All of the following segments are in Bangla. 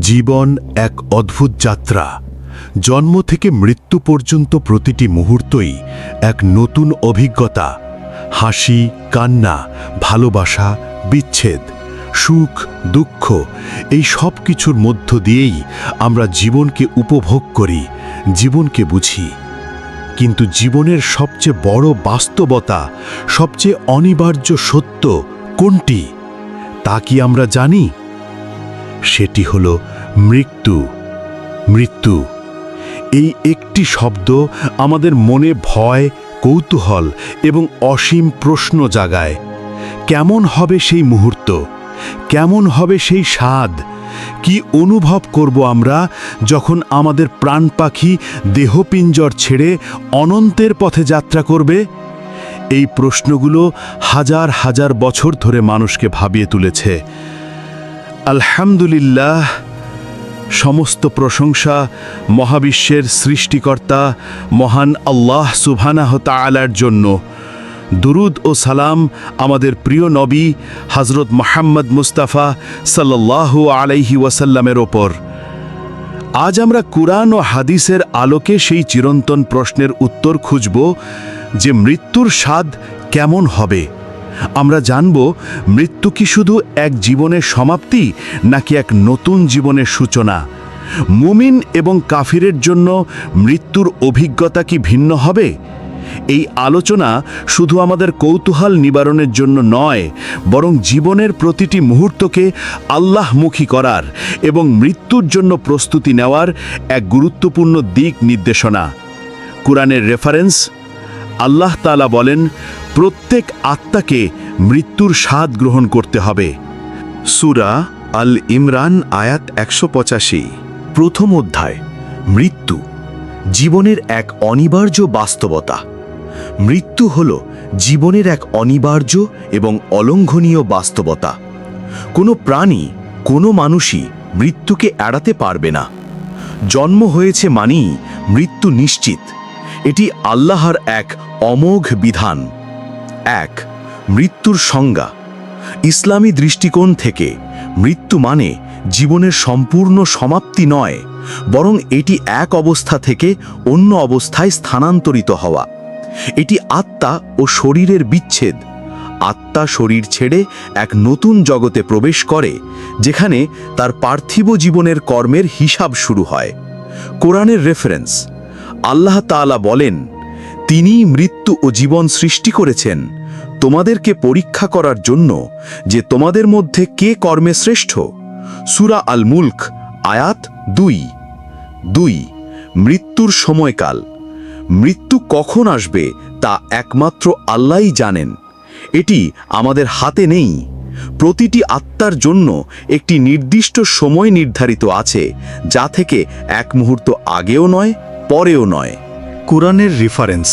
জীবন এক অদ্ভুত যাত্রা। জন্ম থেকে মৃত্যু পর্যন্ত প্রতিটি মুহূর্তই এক নতুন অভিজ্ঞতা। হাসি, কান্না, ভালোবাসা, বিচ্ছেদ, সুখ, দুঃখ এই সব কিছুর মধ্য দিয়েই আমরা জীবনকে উপভোগ করি, জীবনকে বুঝি। কিন্তু জীবনের সবচেয়ে বড় বাস্তবতা, সবচেয়ে অনিবার্য সত্য কোনটি? তা কি আমরা জানি? সেটি হল মৃত্যু। মৃত্যু। এই একটি শব্দ আমাদের মনে ভয়, কৌতূহল এবং অসীম প্রশ্ন জাগায়। কেমন হবে সেই মুহূর্ত? কেমন হবে সেই স্বাদ? কি অনুভব করব আমরা যখন আমাদের প্রাণ পাখি দেহপিঞ্জর ছেড়ে অনন্তের পথে যাত্রা করবে? এই প্রশ্নগুলো হাজার হাজার বছর ধরে মানুষকে ভাবিয়ে তুলেছে। আলহামদুলিল্লাহ, সমস্ত প্রশংসা মহাবিশ্বের সৃষ্টিকর্তা মহান আল্লাহ সুবহানাহ তাআলার জন্য। দুরুদ ও সালাম আমাদের প্রিয় নবী হজরত মোহাম্মদ মুস্তাফা সাল্লাল্লাহু আলাইহি ওয়াসাল্লামের ওপর। আজ আমরা কুরআন ও হাদিসের আলোকে সেই চিরন্তন প্রশ্নের উত্তর খুঁজব যে মৃত্যুর স্বাদ কেমন হবে। আমরা জানব, মৃত্যু কি শুধু এক জীবনের সমাপ্তি, নাকি এক নতুন জীবনের সূচনা? মুমিন এবং কাফিরের জন্য মৃত্যুর অভিজ্ঞতা কি ভিন্ন হবে? এই আলোচনা শুধু আমাদের কৌতূহল নিবারণের জন্য নয়, বরং জীবনের প্রতিটি মুহূর্তকে আল্লাহমুখী করার এবং মৃত্যুর জন্য প্রস্তুতি নেওয়ার এক গুরুত্বপূর্ণ দিক নির্দেশনা। কুরআনের রেফারেন্স, আল্লাহ তালা বলেন প্রত্যেক আত্মাকে মৃত্যুর স্বাদ গ্রহণ করতে হবে। সুরা আল ইমরান, আয়াত একশো পঁচাশি, প্রথম অধ্যায়, মৃত্যু, জীবনের এক অনিবার্য বাস্তবতা। মৃত্যু হল জীবনের এক অনিবার্য এবং অলঙ্ঘনীয় বাস্তবতা। কোনো প্রাণী, কোনো মানুষই মৃত্যুকে এড়াতে পারবে না। জন্ম হয়েছে মানেই মৃত্যু নিশ্চিত। এটি আল্লাহর এক অমোঘ বিধান। এক, মৃত্যুর সংজ্ঞা। ইসলামী দৃষ্টিকোণ থেকে মৃত্যু মানে জীবনের সম্পূর্ণ সমাপ্তি নয়, বরং এটি এক অবস্থা থেকে অন্য অবস্থায় স্থানান্তরিত হওয়া। এটি আত্মা ও শরীরের বিচ্ছেদ। আত্মা শরীর ছেড়ে এক নতুন জগতে প্রবেশ করে, যেখানে তার পার্থিব জীবনের কর্মের হিসাব শুরু হয়। কোরআনের রেফারেন্স আল্লাহ তাআলা বলেন তিনিই মৃত্যু ও জীবন সৃষ্টি করেছেন। তোমাদেরকে পরীক্ষা করার জন্য যে তোমাদের মধ্যে কে কর্মে শ্রেষ্ঠ? সুরা আল মুলক আয়াত দুই। দুই, মৃত্যুর সময়কাল। মৃত্যু কখন আসবে তা একমাত্র আল্লাহই জানেন। এটি আমাদের হাতে নেই। প্রতিটি আত্মার জন্য একটি নির্দিষ্ট সময় নির্ধারিত আছে, যা থেকে এক মুহূর্ত আগেও নয়, পরেও নয়। কুরআনের রেফারেন্স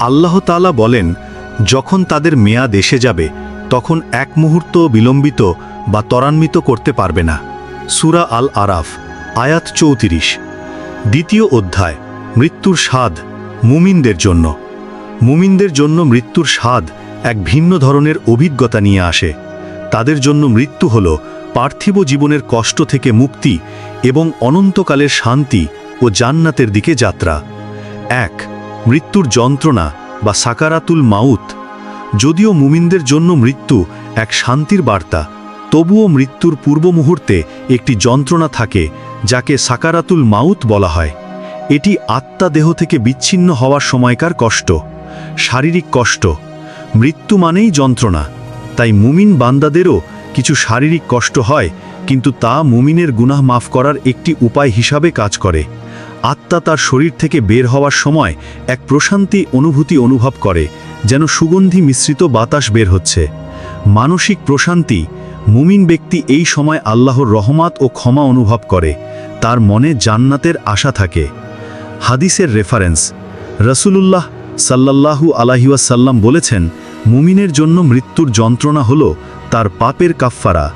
আল্লাহ তাআলা বলেন, যখন তাদের মেয়াদ এসে যাবে, তখন এক মুহূর্ত বিলম্বিত বা ত্বরান্বিত করতে পারবে না। সুরা আল আরাফ আয়াত চৌত্রিশ। দ্বিতীয় অধ্যায়, মৃত্যুর স্বাদ, মুমিনদের জন্য। মুমিনদের জন্য মৃত্যুর স্বাদ এক ভিন্ন ধরনের অভিজ্ঞতা নিয়ে আসে। তাদের জন্য মৃত্যু হল পার্থিব জীবনের কষ্ট থেকে মুক্তি এবং অনন্তকালের শান্তি ও জান্নাতের দিকে যাত্রা। এক, মৃত্যুর যন্ত্রণা বা সাকারাতুল মাউত। যদিও মুমিনদের জন্য মৃত্যু এক শান্তির বার্তা, তবুও মৃত্যুর পূর্ব মুহূর্তে একটি যন্ত্রণা থাকে, যাকে সাকারাতুল মাউত বলা হয়। এটি আত্মা দেহ থেকে বিচ্ছিন্ন হওয়ার সময়কার কষ্ট, শারীরিক কষ্ট। মৃত্যু মানেই যন্ত্রণা, তাই মুমিন বান্দাদেরও কিছু শারীরিক কষ্ট হয়, কিন্তু তা মুমিনের গুনাহ মাফ করার একটি উপায় হিসাবে কাজ করে। আত্মা তার শরীর থেকে বের হওয়ার সময় এক প্রশান্তি অনুভূতি অনুভব করে, যেন সুগন্ধি মিশ্রিত বাতাস বের হচ্ছে। মানসিক প্রশান্তি, মুমিন ব্যক্তি এই সময় আল্লাহর রহমাত ও ক্ষমা অনুভব করে, তার মনে জান্নাতের আশা থাকে। হাদিসের রেফারেন্স রসুলুল্লাহ সাল্লাল্লাহু আলাহিওয়াসাল্লাম বলেছেন, মুমিনের জন্য মৃত্যুর যন্ত্রণা হল তার পাপের কাফফারা।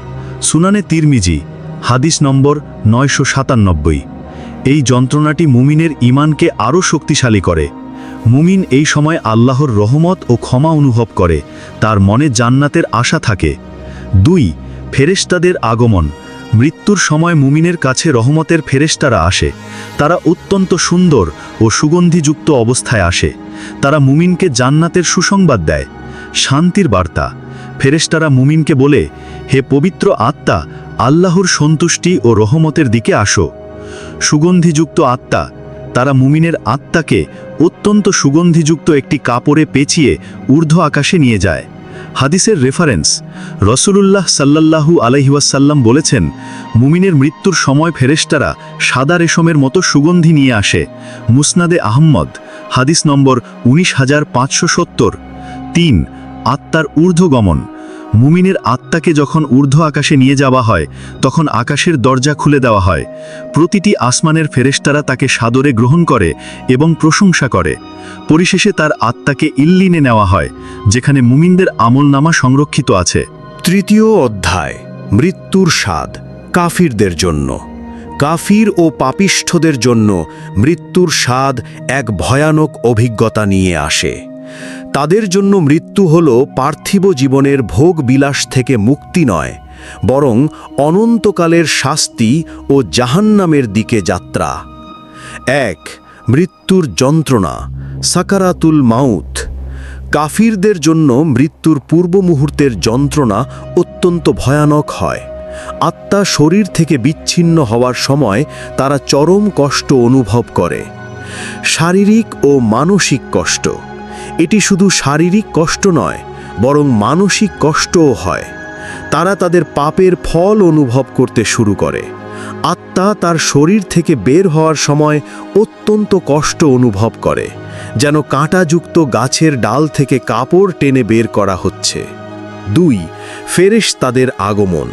সুনানে তিরমিজি, হাদিস নম্বর নয়শো সাতানব্বই। এই যন্ত্রণাটি মুমিনের ইমানকে আরও শক্তিশালী করে। মুমিন এই সময় আল্লাহর রহমত ও ক্ষমা অনুভব করে, তার মনে জান্নাতের আশা থাকে। দুই, ফেরেশতাদের আগমন। মৃত্যুর সময় মুমিনের কাছে রহমতের ফেরেশতারা আসে। তারা অত্যন্ত সুন্দর ও সুগন্ধিযুক্ত অবস্থায় আসে। তারা মুমিনকে জান্নাতের সুসংবাদ দেয়। শান্তির বার্তা। ফেরেশতারা মুমিনকে বলে, হে পবিত্র আত্মা, আল্লাহর সন্তুষ্টি ও রহমতের দিকে আসো। সুগন্ধিযুক্ত আত্মা, তারা মুমিনের আত্মাকে অত্যন্ত সুগন্ধিযুক্ত একটি কাপড়ে পেঁচিয়ে ঊর্ধ্ব আকাশে নিয়ে যায়। হাদিসের রেফারেন্স রসুলুল্লাহ সাল্লাল্লাহু আলহিউসাল্লাম বলেছেন, মুমিনের মৃত্যুর সময় ফেরেশতারা সাদা রেশমের মতো সুগন্ধি নিয়ে আসে। মুসনাদে আহম্মদ, হাদিস নম্বর উনিশ হাজার পাঁচশো সত্তর। তিন, আত্মার ঊর্ধ্বগমন মুমিনের আত্মাকে যখন ঊর্ধ্ব আকাশে নিয়ে যাওয়া হয়, তখন আকাশের দরজা খুলে দেওয়া হয়। প্রতিটি আসমানের ফেরেশতারা তাকে সাদরে গ্রহণ করে এবং প্রশংসা করে। পরিশেষে তার আত্মাকে ইল্লিনে নেওয়া হয়, যেখানে মুমিনদের আমলনামা সংরক্ষিত আছে। তৃতীয় অধ্যায়, মৃত্যুর স্বাদ, কাফিরদের জন্য। কাফির ও পাপিষ্ঠদের জন্য মৃত্যুর স্বাদ এক ভয়ানক অভিজ্ঞতা নিয়ে আসে। তাদের জন্য মৃত্যু হল পার্থিব জীবনের ভোগ বিলাস থেকে মুক্তি নয়, বরং অনন্তকালের শাস্তি ও জাহান্নামের দিকে যাত্রা। এক, মৃত্যুর যন্ত্রণা, সাকারাতুল মাউথ কাফিরদের জন্য মৃত্যুর পূর্ব মুহূর্তের যন্ত্রণা অত্যন্ত ভয়ানক হয়। আত্মা শরীর থেকে বিচ্ছিন্ন হওয়ার সময় তারা চরম কষ্ট অনুভব করে। শারীরিক ও মানসিক কষ্ট। এটি শুধু শারীরিক কষ্ট নয়, বরং মানসিক কষ্টও হয়। তারা তাদের পাপের ফল অনুভব করতে শুরু করে। আত্মা তার শরীর থেকে বের হওয়ার সময় অত্যন্ত কষ্ট অনুভব করে, যেন কাঁটাযুক্ত গাছের ডাল থেকে কাপড় টেনে বের করা হচ্ছে। দুই, ফেরেশ তাদের আগমন।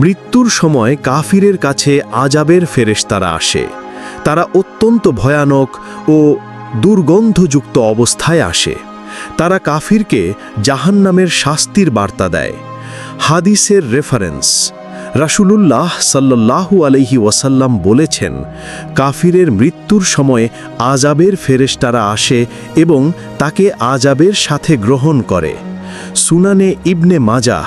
মৃত্যুর সময় কাফিরের কাছে আজাবের ফেরেশতারা আসে। তারা অত্যন্ত ভয়ানক ও দুর্গন্ধযুক্ত অবস্থায় আসে। তারা কাফিরকে জাহান্নামের শাস্তির বার্তা দেয়। হাদিসের রেফারেন্স রাসূলুল্লাহ সাল্লাল্লাহু আলাইহি ওয়াসাল্লাম বলেছেন, কাফিরের মৃত্যুর সময় আজাবের ফেরেশতারা আসে এবং তাকে আজাবের সাথে গ্রহণ করে। সুনানে ইবনে মাজাহ,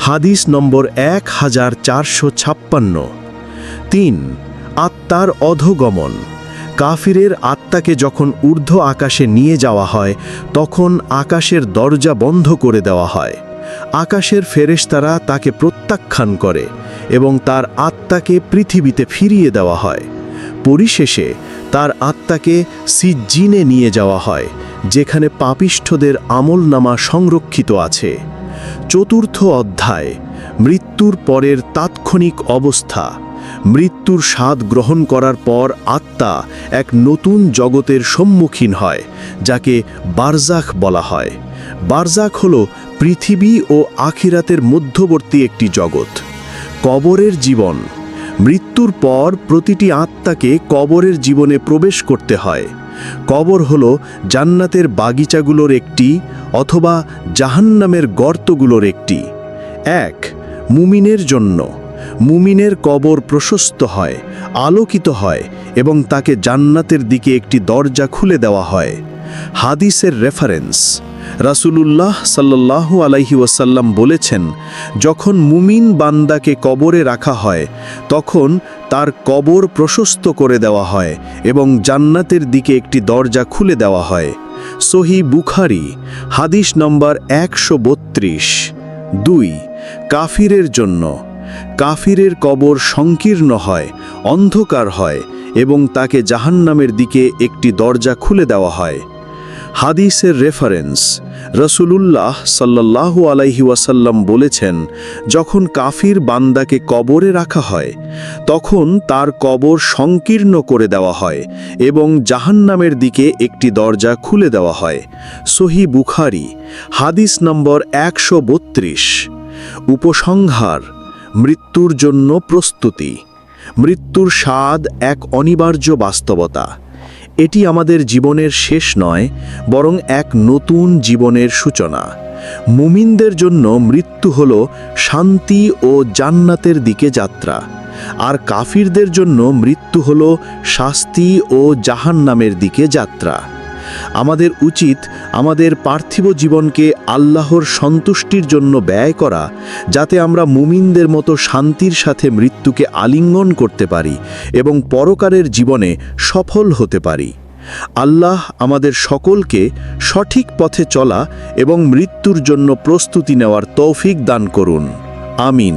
হাদিস নম্বর এক হাজার চারশো ছাপ্পান্ন। তিন, আত্মার অধগমন। কাফিরের আত্মাকে যখন ঊর্ধ্ব আকাশে নিয়ে যাওয়া হয়, তখন আকাশের দরজা বন্ধ করে দেওয়া হয়। আকাশের ফেরেশতারা তাকে প্রত্যাখ্যান করে এবং তার আত্মাকে পৃথিবীতে ফিরিয়ে দেওয়া হয়। পরিশেষে তার আত্মাকে সিজ্জিনে নিয়ে যাওয়া হয়, যেখানে পাপিষ্ঠদের আমলনামা সংরক্ষিত আছে। চতুর্থ অধ্যায়, মৃত্যুর পরের তাৎক্ষণিক অবস্থা। মৃত্যুর স্বাদ গ্রহণ করার পর আত্মা এক নতুন জগতের সম্মুখীন হয়, যাকে বারজাখ বলা হয়। বারজাখ হল পৃথিবী ও আখিরাতের মধ্যবর্তী একটি জগৎ। কবরের জীবন। মৃত্যুর পর প্রতিটি আত্মাকে কবরের জীবনে প্রবেশ করতে হয়। কবর হল জান্নাতের বাগিচাগুলোর একটি অথবা জাহান্নামের গর্তগুলোর একটি। এক, মুমিনের জন্য। মুমিনের কবর প্রশস্ত হয়, আলোকিত হয় এবং তাকে জান্নাতের দিকে একটি দরজা খুলে দেওয়া হয়। হাদিসের রেফারেন্স রাসূলুল্লাহ সাল্লাল্লাহু আলাইহি ওয়াসাল্লাম বলেছেন, যখন মুমিন বান্দাকে কবরে রাখা হয়, তখন তার কবর প্রশস্ত করে দেওয়া হয় এবং জান্নাতের দিকে একটি দরজা খুলে দেওয়া হয়। সহি বুখারি, হাদিস নম্বর একশো বত্রিশ। দুই, কাফিরের জন্য। কাফিরের কবর সংকীর্ণ হয়, অন্ধকার হয় এবং তাকে জাহান্নামের দিকে একটি দরজা খুলে দেওয়া হয়। হাদিসের রেফারেন্স রসুলুল্লাহ সাল্লাল্লাহু আলাইহি ওয়াসাল্লাম বলেছেন, যখন কাফির বান্দাকে কবরে রাখা হয়, তখন তার কবর সংকীর্ণ করে দেওয়া হয় এবং জাহান্নামের দিকে একটি দরজা খুলে দেওয়া হয়। সহি বুখারি, হাদিস নম্বর একশো বত্রিশ। উপসংহার মৃত্যুর জন্য প্রস্তুতি। মৃত্যুর স্বাদ এক অনিবার্য বাস্তবতা। এটি আমাদের জীবনের শেষ নয়, বরং এক নতুন জীবনের সূচনা। মুমিনদের জন্য মৃত্যু হল শান্তি ও জান্নাতের দিকে যাত্রা। আর কাফিরদের জন্য মৃত্যু হল শাস্তি ও জাহান্নামের দিকে যাত্রা। আমাদের উচিত আমাদের পার্থিব জীবনকে আল্লাহর সন্তুষ্টির জন্য ব্যয় করা, যাতে আমরা মুমিনদের মতো শান্তির সাথে মৃত্যুকে আলিঙ্গন করতে পারি এবং পরকারের জীবনে সফল হতে পারি। আল্লাহ আমাদের সকলকে সঠিক পথে চলা এবং মৃত্যুর জন্য প্রস্তুতি নেওয়ার তৌফিক দান করুন। আমিন।